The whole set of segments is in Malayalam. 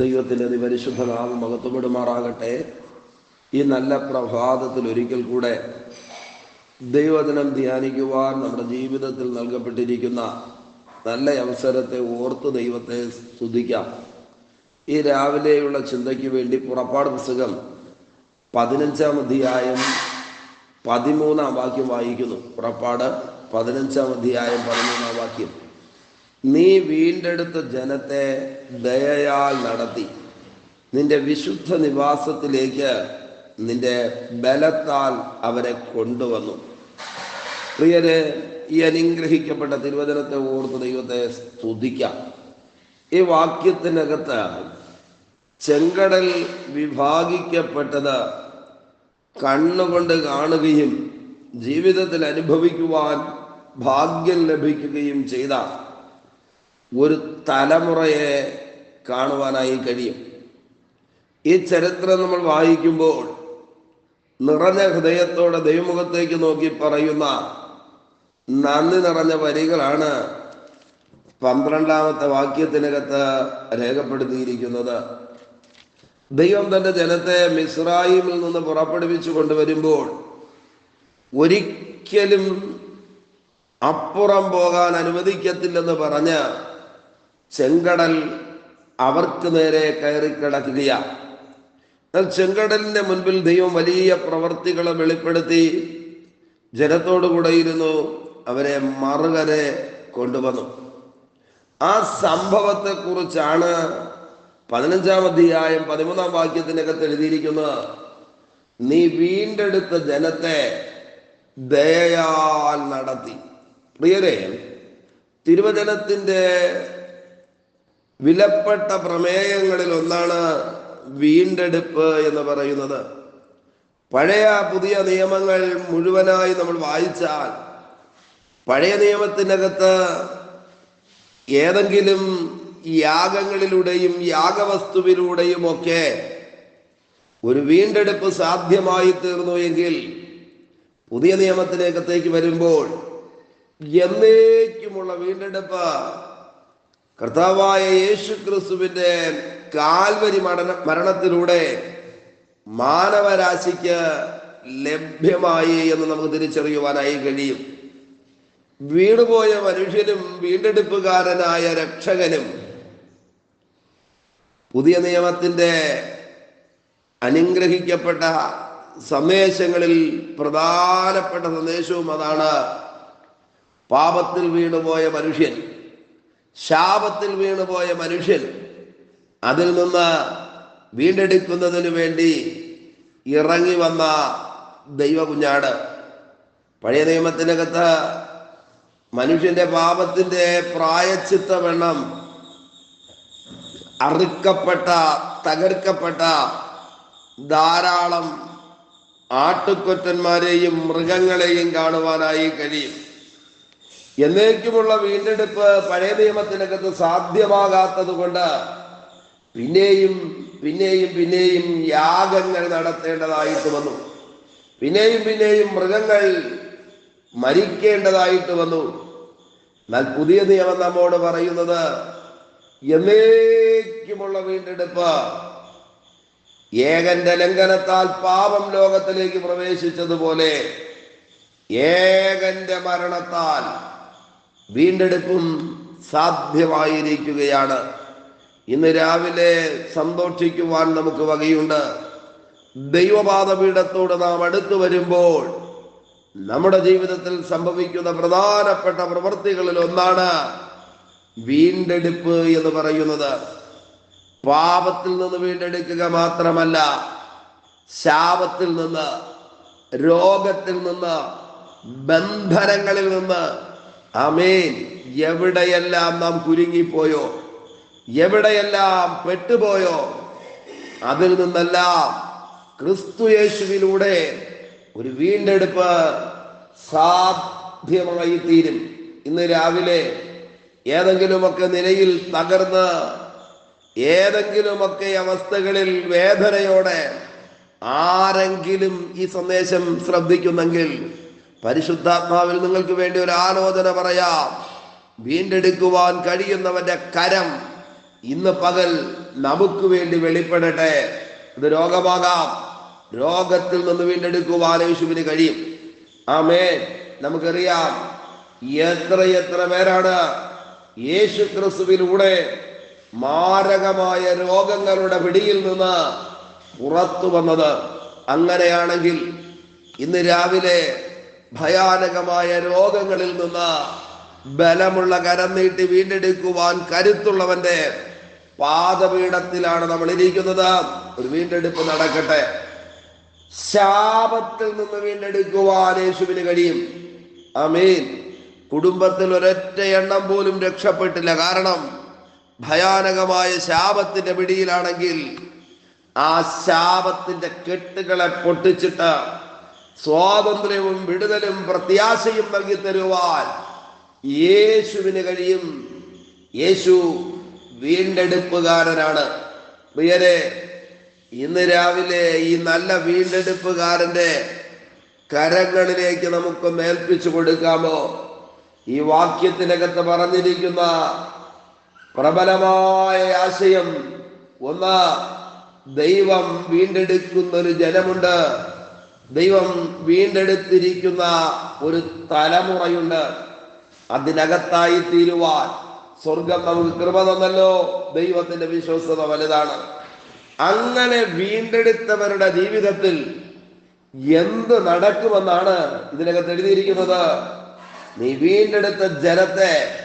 ദൈവത്തിന്റെ അതിപരിശുദ്ധ നാമം മഹത്വപ്പെടുമാറാകട്ടെ. ഈ നല്ല പ്രഭാതത്തിൽ ഒരിക്കൽ കൂടെ ദൈവദിനം ധ്യാനിക്കുവാൻ നമ്മുടെ ജീവിതത്തിൽ നൽകപ്പെട്ടിരിക്കുന്ന നല്ല അവസരത്തെ ഓർത്ത് ദൈവത്തെ സ്തുതിക്കാം. ഈ രാവിലെയുള്ള ചിന്തയ്ക്ക് വേണ്ടി പുറപ്പാട് പുസ്തകം പതിനഞ്ചാം അധ്യായം പതിമൂന്നാം വാക്യം വായിക്കുന്നു. പുറപ്പാട് പതിനഞ്ചാം അധ്യായം പതിമൂന്നാം വാക്യം. നീ വീണ്ടെടുത്ത ജനത്തെ ദയയാൽ നടത്തി. നിന്റെ വിശുദ്ധ നിവാസത്തിലേക്ക് നിന്റെ ബലത്താൽ അവരെ കൊണ്ടുവന്നു. പ്രിയരെ ഈ അനുഗ്രഹിക്കപ്പെട്ട തിരുവചനത്തെ ഓർത്ത് ദൈവത്തെ സ്തുതിക്കാം. ഈ വാക്യത്തിനകത്ത് ചെങ്കടൽ വിഭാഗിക്കപ്പെട്ടത് കണ്ണുകൊണ്ട് കാണുകയും ജീവിതത്തിൽ അനുഭവിക്കുവാൻ ഭാഗ്യം ലഭിക്കുകയും ചെയ്ത ഒരു തലമുറയെ കാണുവാനായി കഴിയും. ഈ ചരിത്രം നമ്മൾ വായിക്കുമ്പോൾ നിറഞ്ഞ ഹൃദയത്തോടെ ദൈവമുഖത്തേക്ക് നോക്കി പറയുന്ന നന്ദി നിറഞ്ഞ വരികളാണ് പന്ത്രണ്ടാമത്തെ വാക്യത്തിനകത്ത് രേഖപ്പെടുത്തിയിരിക്കുന്നത്. ദൈവം തന്റെ ജനത്തെ മിസ്രായിമിൽ നിന്ന് പുറപ്പെടുവിച്ചു കൊണ്ടുവരുമ്പോൾ ഒരിക്കലും അപ്പുറം പോകാൻ അനുവദിക്കത്തില്ലെന്ന് പറഞ്ഞ് ചെങ്കടൽ അവർക്ക് നേരെ കയറിക്കിടക്കുകയാണ് എന്നാൽ ചെങ്കടലിന്റെ മുൻപിൽ ദൈവം വലിയ പ്രവർത്തികളെ വെളിപ്പെടുത്തി ജനത്തോടുകൂടെയിരുന്നു അവരെ മറുകരെ കൊണ്ടുവന്നു. ആ സംഭവത്തെ കുറിച്ചാണ് പതിനഞ്ചാം അധ്യായം പതിമൂന്നാം വാക്യത്തിനകത്ത് എഴുതിയിരിക്കുന്നത്. നീ വീണ്ടെടുത്ത ജനത്തെ ദയയാൽ നടത്തി. പ്രിയരെ തിരുവചനത്തിന്റെ വിലപ്പെട്ട പ്രമേയങ്ങളിൽ ഒന്നാണ് വീണ്ടെടുപ്പ് എന്ന് പറയുന്നത്. പഴയ പുതിയ നിയമങ്ങൾ മുഴുവനായി നമ്മൾ വായിച്ചാൽ പഴയ നിയമത്തിനകത്ത് ഏതെങ്കിലും യാഗങ്ങളിലൂടെയും യാഗവസ്തുവിലൂടെയും ഒക്കെ ഒരു വീണ്ടെടുപ്പ് സാധ്യമായി തീർന്നു എങ്കിൽ പുതിയ നിയമത്തിനകത്തേക്ക് വരുമ്പോൾ എന്നേക്കുമുള്ള വീണ്ടെടുപ്പ് കർത്താവായ യേശു ക്രിസ്തുവിന്റെ കാൽവരി മരണ മരണത്തിലൂടെ മാനവരാശിക്ക് ലഭ്യമായി എന്ന് നമുക്ക് തിരിച്ചറിയുവാനായി കഴിയും. വീണുപോയ മനുഷ്യനും വീണ്ടെടുപ്പുകാരനായ രക്ഷകനും പുതിയ നിയമത്തിന്റെ അനുഗ്രഹിക്കപ്പെട്ട സന്ദേശങ്ങളിൽ പ്രധാനപ്പെട്ട സന്ദേശവും അതാണ് പാപത്തിൽ വീണുപോയ മനുഷ്യൻ. ശാപത്തിൽ വീണുപോയ മനുഷ്യൻ അതിൽ നിന്ന് വീണ്ടെടുക്കുന്നതിന് വേണ്ടി ഇറങ്ങി വന്ന ദൈവകുഞ്ഞാട്. പഴയ നിയമത്തിനകത്ത് മനുഷ്യന്റെ പാപത്തിന്റെ പ്രായച്ചിത്തവെണ്ണം അറുക്കപ്പെട്ട തകർക്കപ്പെട്ട ധാരാളം ആട്ടുകൊറ്റന്മാരെയും മൃഗങ്ങളെയും കാണുവാനായി കഴിയും. എന്നേക്കുമുള്ള വീണ്ടെടുപ്പ് പഴയ നിയമത്തിനകത്ത് സാധ്യമാകാത്തത് കൊണ്ട് പിന്നെയും പിന്നെയും പിന്നെയും യാഗങ്ങൾ നടത്തേണ്ടതായിട്ട് വന്നു. പിന്നെയും പിന്നെയും മൃഗങ്ങൾ മരിക്കേണ്ടതായിട്ട് വന്നു. എന്നാൽ പുതിയ നിയമം നമ്മോട് പറയുന്നത് എന്നേക്കുമുള്ള വീണ്ടെടുപ്പ് ഏകന്റെ ലംഘനത്താൽ പാപം ലോകത്തിലേക്ക് പ്രവേശിച്ചതുപോലെ ഏകന്റെ മരണത്താൽ വീണ്ടെടുപ്പും സാധ്യമായിരിക്കുകയാണ്. ഇന്ന് രാവിലെ സന്തോഷിക്കുവാൻ നമുക്ക് വകയുണ്ട്. ദൈവപാദപീഠത്തോട് നാം അടുത്തു വരുമ്പോൾ നമ്മുടെ ജീവിതത്തിൽ സംഭവിക്കുന്ന പ്രധാനപ്പെട്ട പ്രവൃത്തികളിൽ ഒന്നാണ് വീണ്ടെടുപ്പ് എന്ന് പറയുന്നത്. പാപത്തിൽ നിന്ന് വീണ്ടെടുക്കുക മാത്രമല്ല ശാപത്തിൽ നിന്ന് രോഗത്തിൽ നിന്ന് ബന്ധനങ്ങളിൽ നിന്ന് അമേൻ എവിടെയെല്ലാം നാം കുരുങ്ങിപ്പോയോ? എവിടെയെല്ലാം പെട്ടുപോയോ? അതിൽ നിന്നെല്ലാം ക്രിസ്തു യേശുവിലൂടെ ഒരു വീണ്ടെടുപ്പ് സാധ്യമായി തീരും ഇന്ന് രാവിലെ ഏതെങ്കിലുമൊക്കെ നിലയിൽ തകർന്ന് ഏതെങ്കിലുമൊക്കെ അവസ്ഥകളിൽ വേദനയോടെ ആരെങ്കിലും ഈ സന്ദേശം ശ്രദ്ധിക്കുന്നെങ്കിൽ പരിശുദ്ധാത്മാവിൽ നിങ്ങൾക്ക് വേണ്ടി ഒരു ആലോചന പറയാം. വീണ്ടെടുക്കുവാൻ കഴിയുന്നവന്റെ കരം ഇന്ന് പകൽ നമുക്ക് വേണ്ടി വെളിപ്പെടട്ടെ. ഇത് രോഗമാകാം. രോഗത്തിൽ നിന്ന് വീണ്ടെടുക്കുവാൻ യേശുവിന് കഴിയും. ആമേ നമുക്കറിയാം എത്ര എത്ര പേരാണ് യേശു ക്രിസ്തുവിലൂടെ മാരകമായ രോഗങ്ങളുടെ പിടിയിൽ നിന്ന് പുറത്തു വന്നത്. അങ്ങനെയാണെങ്കിൽ ഇന്ന് രാവിലെ ഭയാനകമായ രോഗങ്ങളിൽ നിന്ന് ബലമുള്ള കരം നീട്ടി വീണ്ടെടുക്കുവാൻ കരുത്തുള്ളവന്റെ പാദപീഠത്തിലാണ് നമ്മൾ ഇരിക്കുന്നത്. ഒരു വീണ്ടെടുപ്പ് നടക്കട്ടെ. ശാപത്തിൽ നിന്ന് വീണ്ടെടുക്കുവാൻ യേശുവിന് കഴിയും. അമീൻ കുടുംബത്തിൽ ഒരൊറ്റ എണ്ണം പോലും രക്ഷപ്പെട്ടില്ല. കാരണം ഭയാനകമായ ശാപത്തിന്റെ പിടിയിലാണെങ്കിൽ ആ ശാപത്തിന്റെ കെട്ടുകളെ പൊട്ടിച്ചിട്ട് സ്വാതന്ത്ര്യവും വിടുതലും പ്രത്യാശയും നൽകി തരുവാൻ യേശുവിന് കഴിയും. യേശു വീണ്ടെടുപ്പുകാരനാണ്. പ്രിയരെ ഇന്ന് രാവിലെ ഈ നല്ല വീണ്ടെടുപ്പുകാരന്റെ കരങ്ങളിലേക്ക് നമുക്കൊന്ന് ഏൽപ്പിച്ചു കൊടുക്കാമോ? ഈ വാക്യത്തിനകത്ത് പറഞ്ഞിരിക്കുന്ന പ്രബലമായ ആശയം ഒന്ന് ദൈവം വീണ്ടെടുക്കുന്ന ഒരു ജനമുണ്ട്. ദൈവം വീണ്ടെടുത്തിരിക്കുന്ന ഒരു തലമുറയുണ്ട്. അതിനകത്തായി തീരുവാൻ സ്വർഗം നമുക്ക് കൃപ തന്നല്ലോ. ദൈവത്തിന്റെ വിശ്വസത വലുതാണ്. അങ്ങനെ വീണ്ടെടുത്തവരുടെ ജീവിതത്തിൽ എന്ത് നടക്കുമെന്നാണ് ഇതിനകത്ത് എഴുതിയിരിക്കുന്നത്. നീ വീണ്ടെടുത്ത ജനത്തെ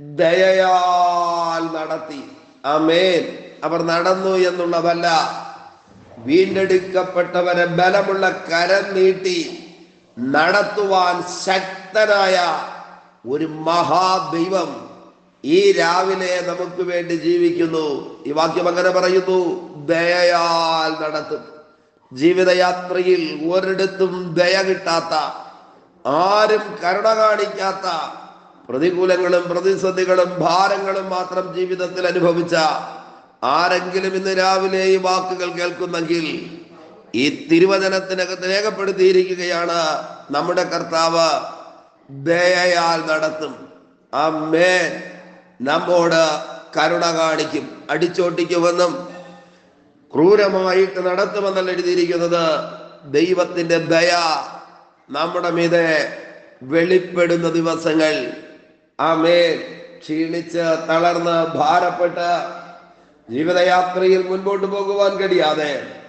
ദയയാൽ നടത്തി. അമേൻ അവർ നടന്നു എന്നുള്ളതല്ല. വീണ്ടെടുക്കപ്പെട്ടവരെ ബലമുള്ള കരം നീട്ടി നടത്തുവാൻ ശക്തനായ ഒരു മഹാദൈവം ഈ രാവിലെ നമുക്ക് വേണ്ടി ജീവിക്കുന്നു. ഈ വാക്യം അങ്ങനെ പറയുന്നു ദയയാൽ നടത്തും. ജീവിതയാത്രയിൽ ഒരിടത്തും ദയ കിട്ടാത്ത ആരും കരുണ കാണിക്കാത്ത പ്രതികൂലങ്ങളും പ്രതിസന്ധികളും ഭാരങ്ങളും മാത്രം ജീവിതത്തിൽ അനുഭവിച്ച ആരെങ്കിലും ഇന്ന് രാവിലെ ഈ വാക്കുകൾ കേൾക്കുന്നെങ്കിൽ ഈ തിരുവചനത്തിനകത്ത് രേഖപ്പെടുത്തിയിരിക്കുകയാണ് നമ്മുടെ കർത്താവ് ദയയാൽ നടത്തും. അമ്മേ നമ്മോട് കരുണ കാണിക്കും അടിച്ചോട്ടിക്കുമെന്നും ക്രൂരമായിട്ട് നടത്തുമെന്നല്ല എഴുതിയിരിക്കുന്നത്. ദൈവത്തിന്റെ ദയ നമ്മുടെ മീതെ വെളിപ്പെടുന്ന ദിവസങ്ങൾ. ആ മേൽ ക്ഷീണിച്ച് തളർന്ന് ഭാരപ്പെട്ട് ജീവിതയാത്രയിൽ മുൻപോട്ട് പോകുവാൻ കഴിയാതെ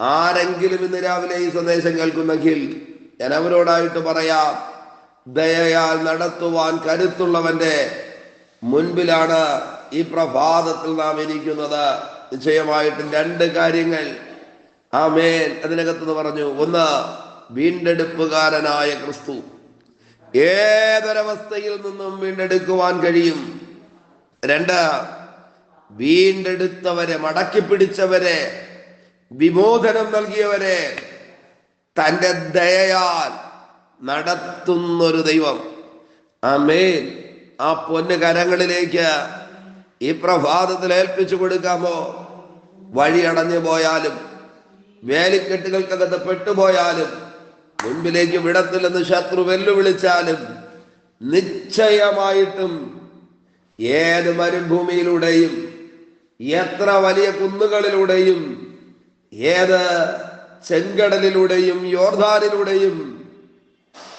ആരെങ്കിലും ഇന്ന് രാവിലെ ഈ സന്ദേശം കേൾക്കുന്നെങ്കിൽ ഞാൻ അവരോടായിട്ട് പറയാം ദയയാൽ നടത്തുവാൻ കരുത്തുള്ളവന്റെ മുൻപിലാണ് ഈ പ്രഭാതത്തിൽ നാം ഇരിക്കുന്നത്. നിശ്ചയമായിട്ടും രണ്ട് കാര്യങ്ങൾ. ആ ആമേൻ. അതിനകത്ത് പറഞ്ഞു ഒന്ന് വീണ്ടെടുപ്പുകാരനായ ക്രിസ്തു. ഏതൊരവസ്ഥയിൽ നിന്നും വീണ്ടെടുക്കുവാൻ കഴിയും? രണ്ട് വീണ്ടെടുത്തവരെ മടക്കി പിടിച്ചവരെ വിമോചനം നൽകിയവരെ തന്റെ ദയയാൽ നടത്തുന്നൊരു ദൈവം. ആമേൻ. ആ പൊന്ന് കരങ്ങളിലേക്ക് ഈ പ്രഭാതത്തിൽ ഏൽപ്പിച്ചു കൊടുക്കാമോ? വഴി അടഞ്ഞു പോയാലും വേലിക്കെട്ടുകൾക്കകത്ത് പെട്ടുപോയാലും മുൻപിലേക്ക് വിടത്തില്ലെന്ന് ശത്രു വെല്ലുവിളിച്ചാലും നിശ്ചയമായിട്ടും ഏത് മരുഭൂമിയിലൂടെയും എത്ര വലിയ കുന്നുകളിലൂടെയും ഏത് ചെങ്കടലിലൂടെയും യോർദാനിലൂടെയും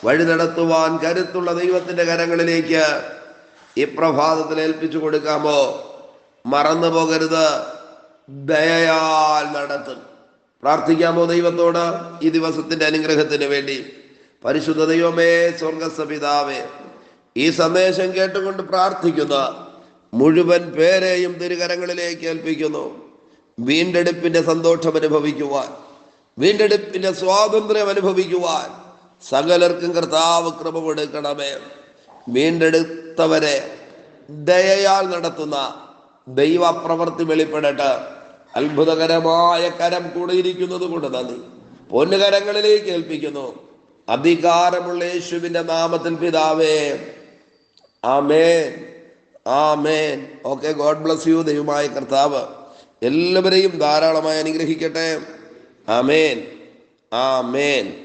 വഴി നടത്തുവാൻ കരുത്തുള്ള ദൈവത്തിന്റെ കരങ്ങളിലേക്ക് ഈ പ്രഭാതത്തിൽ ഏൽപ്പിച്ചു കൊടുക്കാമോ? മറന്നു പോകരുത്. ദയയാൽ നടത്തും. പ്രാർത്ഥിക്കാമോ ദൈവത്തോട് ഈ ദിവസത്തിന്റെ അനുഗ്രഹത്തിന് വേണ്ടി? പരിശുദ്ധ ദൈവമേ സ്വർഗസപിതാവേ ഈ സന്ദേശം കേട്ടുകൊണ്ട് പ്രാർത്ഥിക്കുന്ന മുഴുവൻ പേരെയും തിരുകരങ്ങളിലേക്ക് ഏൽപ്പിക്കുന്നു. വീണ്ടെടുപ്പിന്റെ സന്തോഷം അനുഭവിക്കുവാൻ വീണ്ടെടുപ്പിന്റെ സ്വാതന്ത്ര്യം അനുഭവിക്കുവാൻ സകലർക്കും കർത്താവ് കൃപ കൊടുക്കണമേ. വീണ്ടെടുത്തവരെ ദയയാൽ നടത്തുന്ന ദൈവ പ്രവൃത്തി വെളിപ്പെടട്ടെ. അത്ഭുതകരമായ കരം കൂടിയിരിക്കുന്നത് കൊണ്ട് നന്ദി. പൊന്നുകരങ്ങളിലേക്ക് ഏൽപ്പിക്കുന്നു. അധികാരമുള്ള യേശുവിന്റെ നാമത്തിൽ പിതാവേ ആമേൻ. ആമേൻ. ഓക്കെ ഗോഡ് ബ്ലസ് യു ദൈവമായ കർത്താവ്. എല്ലാവരെയും ധാരാളമായി അനുഗ്രഹിക്കട്ടെ. ആ ആമേൻ. ആമേൻ.